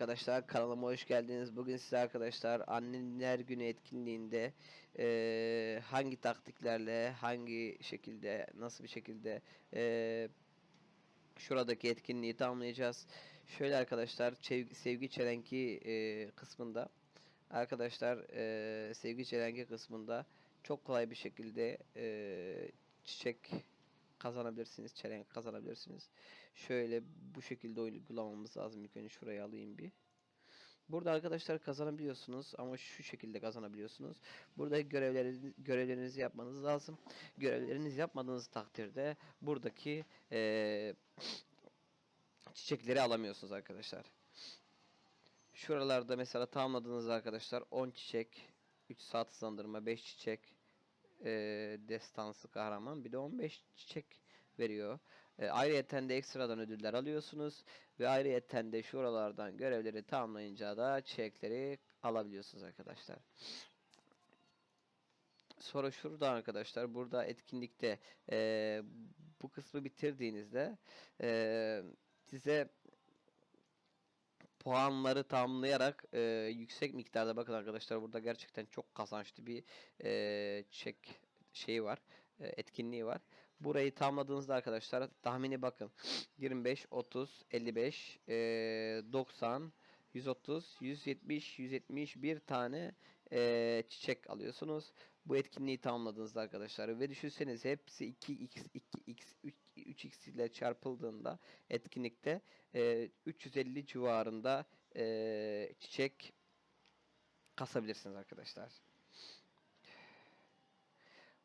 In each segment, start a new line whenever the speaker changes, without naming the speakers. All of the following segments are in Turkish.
arkadaşlar kanalıma hoş geldiniz. Bugün size arkadaşlar anneler günü etkinliğinde eee, hangi taktiklerle hangi şekilde nasıl bir şekilde eee, şuradaki etkinliği tamamlayacağız. Şöyle arkadaşlar sevgi çelenki eee, kısmında arkadaşlar eee, sevgi çelenki kısmında çok kolay bir şekilde eee, çiçek kazanabilirsiniz. Çelenk kazanabilirsiniz. Şöyle bu şekilde uygulamamız lazım. İlk önce şuraya alayım bir. Burada arkadaşlar kazanabiliyorsunuz ama şu şekilde kazanabiliyorsunuz. Burada görevleri, görevlerinizi yapmanız lazım. Görevlerinizi yapmadığınız takdirde buradaki eee, çiçekleri alamıyorsunuz arkadaşlar. Şuralarda mesela tamamladığınız arkadaşlar 10 çiçek, 3 saat hızlandırma, 5 çiçek, eee destansı kahraman bir de 15 çiçek veriyor. E, ayrıyeten de ekstradan ödüller alıyorsunuz ve ayrıyeten de şuralardan görevleri tamamlayınca da çiçekleri alabiliyorsunuz arkadaşlar. Sonra şurada arkadaşlar burada etkinlikte e, bu kısmı bitirdiğinizde e, size puanları tamamlayarak e, yüksek miktarda bakın arkadaşlar burada gerçekten çok kazançlı bir e, çek şeyi var e, etkinliği var. Burayı tamamladığınızda arkadaşlar tahmini bakın 25 30 55 e, 90 130 170 171 tane e, çiçek alıyorsunuz. Bu etkinliği tamamladığınızda arkadaşlar ve düşünseniz hepsi 2x 2x 3, 3x ile çarpıldığında etkinlikte e, 350 civarında e, çiçek kasabilirsiniz arkadaşlar.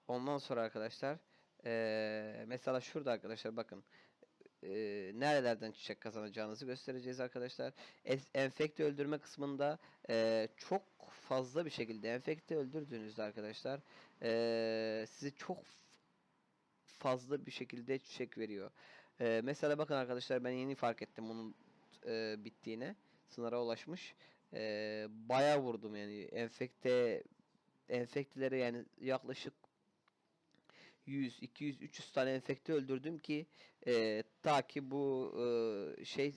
Ondan sonra arkadaşlar eee, mesela şurada arkadaşlar bakın eee, nerelerden çiçek kazanacağınızı göstereceğiz arkadaşlar. Enfekte öldürme kısmında eee, çok fazla bir şekilde enfekte öldürdüğünüzde arkadaşlar eee sizi çok fazla bir şekilde çiçek veriyor. Eee, mesela bakın arkadaşlar ben yeni fark ettim onun eee, bittiğine. Sınıra ulaşmış. Eee bayağı vurdum yani enfekte enfektelere yani yaklaşık 100, 200, 300 tane enfekte öldürdüm ki e, ta ki bu e, şey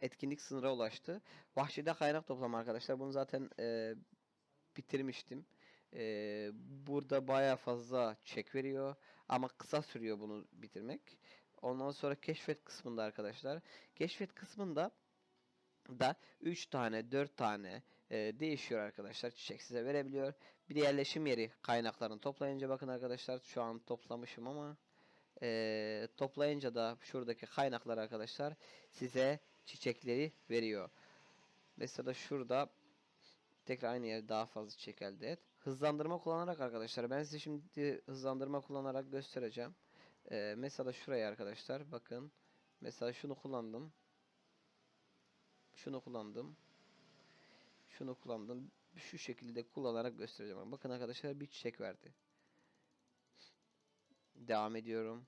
etkinlik sınıra ulaştı. Vahşide kaynak toplama arkadaşlar. Bunu zaten e, bitirmiştim. E, burada baya fazla çek veriyor ama kısa sürüyor bunu bitirmek. Ondan sonra keşfet kısmında arkadaşlar. Keşfet kısmında da 3 tane 4 tane e, değişiyor arkadaşlar. Çiçek size verebiliyor. Bir de yerleşim yeri kaynaklarını toplayınca bakın arkadaşlar şu an toplamışım ama e, toplayınca da şuradaki kaynaklar arkadaşlar size çiçekleri veriyor. Mesela şurada tekrar aynı yerde daha fazla çiçek elde et. Hızlandırma kullanarak arkadaşlar ben size şimdi hızlandırma kullanarak göstereceğim. E, mesela şuraya arkadaşlar bakın. Mesela şunu kullandım. Şunu kullandım. Şunu kullandım. Şu şekilde kullanarak göstereceğim. Bakın arkadaşlar bir çiçek verdi. Devam ediyorum.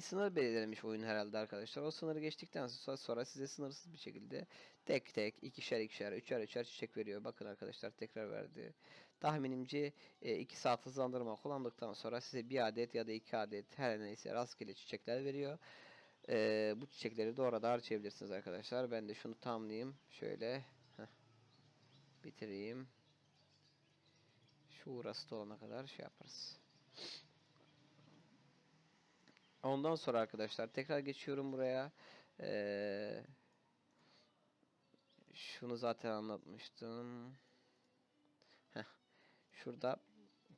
Bir sınır belirlemiş oyun herhalde arkadaşlar. O sınırı geçtikten sonra, sonra size sınırsız bir şekilde tek tek ikişer ikişer üçer üçer çiçek veriyor. Bakın arkadaşlar tekrar verdi. Tahminimce 2 saat hızlandırma kullandıktan sonra size bir adet ya da iki adet her neyse rastgele çiçekler veriyor. E, bu çiçekleri de orada harcayabilirsiniz arkadaşlar. Ben de şunu tamamlayayım. Şöyle heh, bitireyim. Şu uğrası olana kadar şey yaparız. Ondan sonra arkadaşlar tekrar geçiyorum buraya. Ee, şunu zaten anlatmıştım. Heh, şurada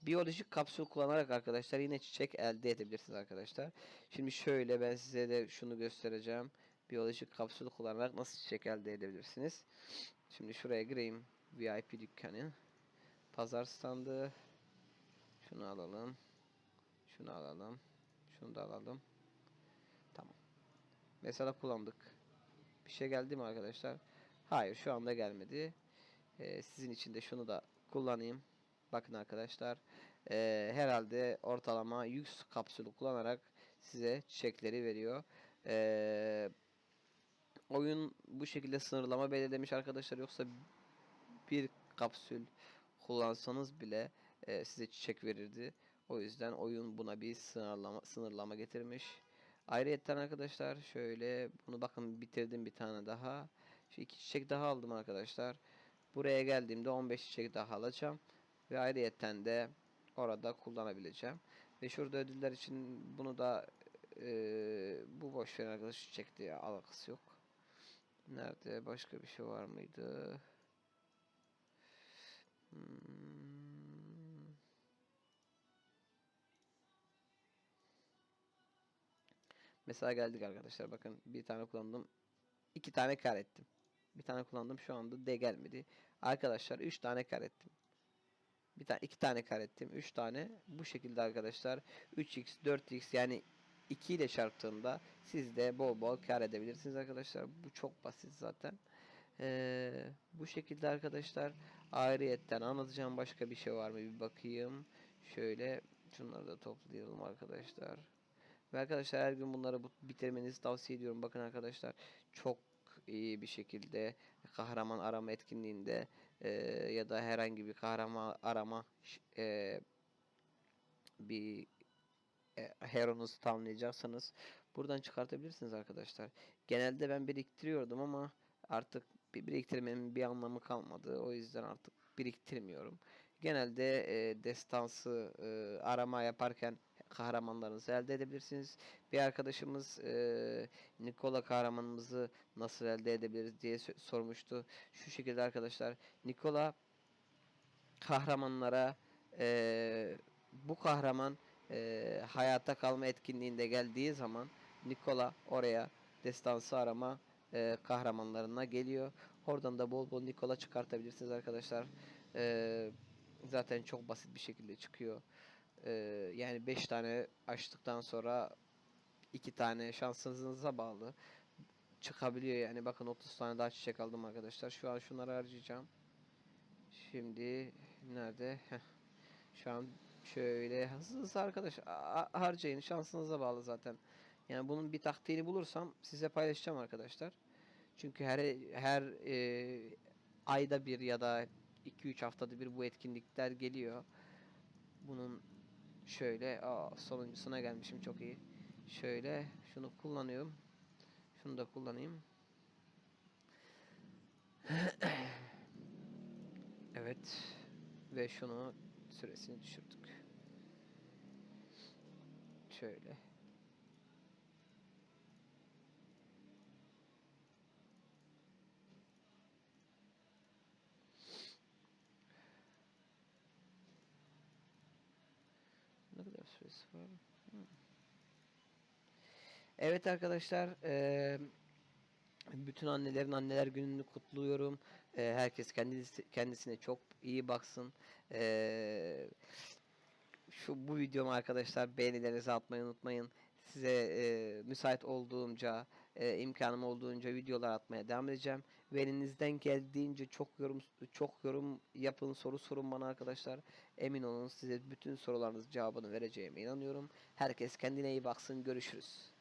biyolojik kapsül kullanarak arkadaşlar yine çiçek elde edebilirsiniz arkadaşlar. Şimdi şöyle ben size de şunu göstereceğim. Biyolojik kapsül kullanarak nasıl çiçek elde edebilirsiniz. Şimdi şuraya gireyim. VIP dükkanı. Pazar standı. Şunu alalım. Şunu alalım. Şunu da alalım. Tamam. Mesela kullandık. Bir şey geldi mi arkadaşlar? Hayır şu anda gelmedi. Ee, sizin için de şunu da kullanayım. Bakın arkadaşlar. Ee, herhalde ortalama 100 kapsülü kullanarak size çiçekleri veriyor. Ee, oyun bu şekilde sınırlama belirlemiş arkadaşlar. Yoksa bir kapsül kullansanız bile e, size çiçek verirdi. O yüzden oyun buna bir sınırlama, sınırlama getirmiş. Ayrıyetten arkadaşlar şöyle bunu bakın bitirdim bir tane daha. Şu iki çiçek daha aldım arkadaşlar. Buraya geldiğimde 15 çiçek daha alacağım. Ve ayrıyetten de orada kullanabileceğim. Ve şurada ödüller için bunu da eee, bu boş ver arkadaş çiçekti alakası yok. Nerede başka bir şey var mıydı? Hmm. Mesela geldik arkadaşlar bakın bir tane kullandım. iki tane kar ettim. Bir tane kullandım şu anda D gelmedi. Arkadaşlar 3 tane kar ettim. Bir tane iki tane kar ettim. 3 tane. Bu şekilde arkadaşlar 3x 4x yani 2 ile çarptığında siz de bol bol kar edebilirsiniz arkadaşlar. Bu çok basit zaten. Ee, bu şekilde arkadaşlar ayrıyetten anlatacağım başka bir şey var mı bir bakayım. Şöyle şunları da toplayalım arkadaşlar. Ve arkadaşlar her gün bunları bu- bitirmenizi tavsiye ediyorum. Bakın arkadaşlar çok iyi bir şekilde kahraman arama etkinliğinde e, ya da herhangi bir kahraman arama e, bir e, hero'nuzu tamamlayacaksanız buradan çıkartabilirsiniz arkadaşlar. Genelde ben biriktiriyordum ama artık bir biriktirmemin bir anlamı kalmadı. O yüzden artık biriktirmiyorum. Genelde e, destansı e, arama yaparken kahramanlarınızı elde edebilirsiniz. Bir arkadaşımız e, Nikola kahramanımızı nasıl elde edebiliriz diye sormuştu. Şu şekilde arkadaşlar Nikola kahramanlara e, bu kahraman e, hayata kalma etkinliğinde geldiği zaman Nikola oraya destansı arama e, kahramanlarına geliyor. Oradan da bol bol Nikola çıkartabilirsiniz arkadaşlar. E, zaten çok basit bir şekilde çıkıyor. E, yani 5 tane açtıktan sonra 2 tane şansınıza bağlı çıkabiliyor yani bakın 30 tane daha çiçek aldım arkadaşlar. Şu an şunları harcayacağım. Şimdi nerede? Heh. Şu an şöyle hızlı hızlı arkadaş harcayın şansınıza bağlı zaten. Yani bunun bir taktiğini bulursam size paylaşacağım arkadaşlar. Çünkü her her e, ayda bir ya da 2-3 haftada bir bu etkinlikler geliyor. Bunun şöyle aa, sonuncusuna gelmişim çok iyi. Şöyle şunu kullanıyorum. Şunu da kullanayım. Evet. Ve şunu süresini düşürdük. Şöyle. Hmm. Evet arkadaşlar, eee, bütün annelerin anneler gününü kutluyorum. Eee, herkes kendisi, kendisine çok iyi baksın. Eee, şu bu videomu arkadaşlar beğenilerinizi atmayı unutmayın size e, müsait olduğumca, e, imkanım olduğunca videolar atmaya devam edeceğim. Ve elinizden geldiğince çok yorum çok yorum yapın, soru sorun bana arkadaşlar. Emin olun size bütün sorularınızın cevabını vereceğime inanıyorum. Herkes kendine iyi baksın. Görüşürüz.